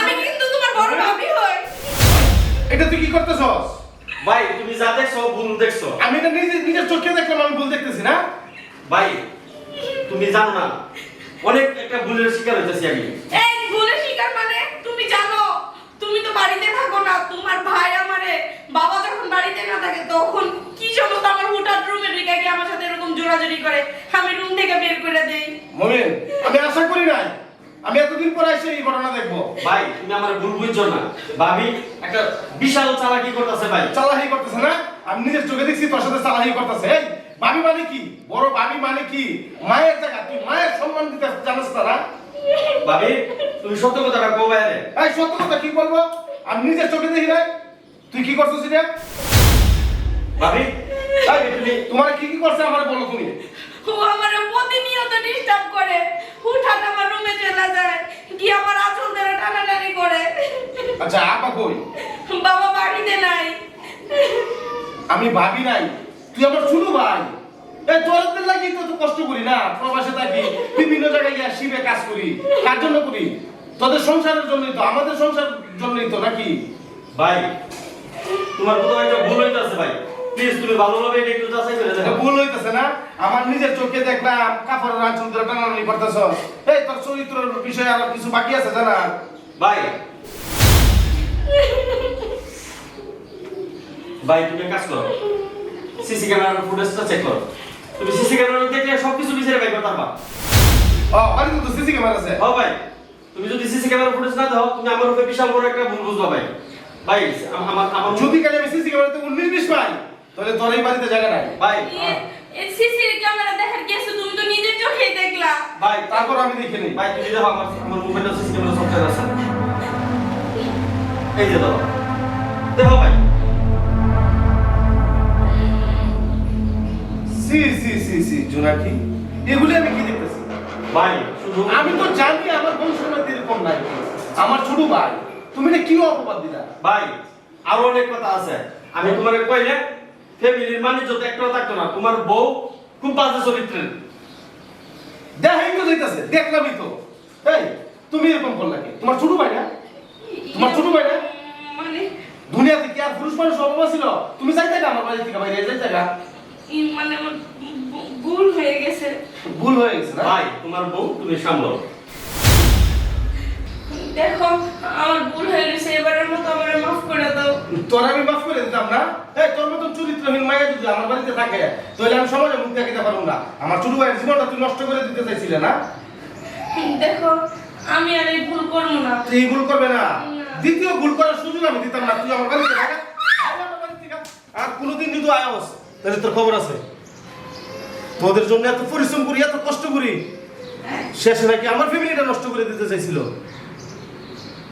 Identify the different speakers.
Speaker 1: আমি কিন্তু তোমার নিজের চোখে দেখলাম ভুল দেখতেছি না?
Speaker 2: ভাই তুমি জানো না অনেক শিকার হইতাছি আমি।
Speaker 3: এই ভুলের শিকার মানে? তুমি জানো তুমি তো বাড়িতে থাকো না তোমার আমি রুম থেকে বের করে দেই।
Speaker 1: মমিন আমি আশা করি নাই। আমি এতদিন পরে এসে এই ঘটনা দেখব।
Speaker 2: ভাই তুমি আমার ভুল বুঝছ না। ভাবি একটা বিশাল চালাকি করতেছে ভাই।
Speaker 1: চালাহি করতেছে না? আমি নিজের চোখে দেখছি তোর সাথে চালাহি করতেছে। এই ভাবি মানে কি? বড় ভাবি মানে কি? মায়ের জায়গা তুই মায়ের সম্মান দিতে জানিস না না?
Speaker 2: ভাবি তুমি সত্য কথাটা কো বাইরে।
Speaker 1: এই সত্য কথা কি বলব? আমি নিজের চোখে দেখি নাই। তুই কি করছিস এটা?
Speaker 2: ভাবি তুমি
Speaker 1: তোমার কি কি করছে আমার বলো তুমি?
Speaker 3: ও আমার প্রতিনিয়ত ডিস্টার্ব করে। হুঠাৎ আমার রুমে চলে যায়। কি আমার আঁচল ধরে টানাটানি করে।
Speaker 1: আচ্ছা আপা কই?
Speaker 3: বাবা বাড়িতে নাই।
Speaker 1: আমি ভাবি নাই। তুই আমার ছোট ভাই। এই তোরদের লাগি তো তো কষ্ট করি না। প্রবাসে থাকি বিভিন্ন জায়গায় গিয়ে শিবে কাজ করি। কার জন্য করি? তোদের সংসারের জন্যই তো আমাদের সংসারের জন্যই তো নাকি?
Speaker 2: ভাই তোমার কোথাও একটা ভুল হইতাছে ভাই। প্লিজ তুমি ভালোভাবে এটা একটু যাচাই করে দেখো।
Speaker 1: ভুল হইতেছে না। আমার নিজের চোখে দেখলাম কাপড়ের আঁচল ধরে টানাটানি করতেছ। এই তোর চরিত্রের বিষয়ে আর কিছু বাকি আছে জানা?
Speaker 2: ভাই। ভাই তুমি কাজ করো। সিসি ক্যামেরার ফুটেজটা চেক করো। তুমি সিসি ক্যামেরা দেখলে সবকিছু বিচারে ভাই করতে পারবা।
Speaker 1: ও বাড়িতে তো সিসি ক্যামেরা আছে।
Speaker 2: ও ভাই তুমি যদি সিসি ক্যামেরা ফুটেজ না দাও তুমি আমার উপরে বিশাল বড় একটা ভুল বুঝবা ভাই। ভাই আম- আমার আমার
Speaker 1: যদি কালে আমি সিসি ক্যামেরাতে উনিশ বিশ পাই তাহলে তোর এই বাড়িতে জায়গা নাই?
Speaker 2: ভাই।
Speaker 3: এই সিসির ক্যামেরা দেখার গেছে তুমি তো নিজের চোখেই দেখলা।
Speaker 2: ভাই
Speaker 1: তারপর আমি দেখে নিই।
Speaker 2: ভাই তুমি দেখো আমার আমার মোবাইলটা সিসি ক্যামেরা সফটওয়্যার আছে। এই যে দাও। দেখো ভাই।
Speaker 1: সি সি সি সি জোনাকি এগুলি আমি কি দেখতেছি?
Speaker 2: ভাই শুধু
Speaker 1: আমি তো জানি আমার বংশগত এরকম নাই। আমার ছোট ভাই। তুমি এটা কি অপবাদ দিলা?
Speaker 2: ভাই আরও অনেক কথা আছে। আমি তোমারে কইলে ফ্যামিলির মানুষ যত একটাও থাকতো না তোমার বউ খুব বাজে চরিত্রের।
Speaker 1: দেখাই তো যাইতাছে দেখলামই তো। এই তুমি এরকম করলা কি? তোমার ছোট ভাই না? তোমার ছোট ভাই না?
Speaker 3: মানে?
Speaker 1: দুনিয়াতে কি আর পুরুষ মানুষ অভাব ছিল? তুমি যাইতে না আমার বাড়ি থেকে বাইরে যাইতে না
Speaker 3: ই- মানে আমার ভুল হয়ে গেছে।
Speaker 1: ভুল হয়ে গেছে না?
Speaker 2: ভাই তোমার বউ তুমি সামলাও।
Speaker 3: দেখো আমার ভুল হয়ে গেছে এবারের মতো আমার মাফ করে দাও।
Speaker 1: তোর আমি মাফ করে দিতাম না? চরিত্রহীন মায়া যদি আমার বাড়িতে থাকে তাহলে আমি সমাজে মুখ দেখাতে পারব না। আমার ছোট ভাইয়ের জীবনটা তুই নষ্ট করে দিতে চাইছিলে না?
Speaker 3: দেখো আমি আর এই ভুল করব না।
Speaker 1: তুই এই ভুল করবে না। দ্বিতীয় ভুল করার সুযোগ আমি দিতাম না। তুই আমার বাড়িতে থাকা। আর কোনোদিন যদি আয়স তাহলে তোর খবর আছে। তোদের জন্য এত পরিশ্রম করি এত কষ্ট করি। শেষে নাকি আমার ফ্যামিলিটা নষ্ট করে দিতে চাইছিল।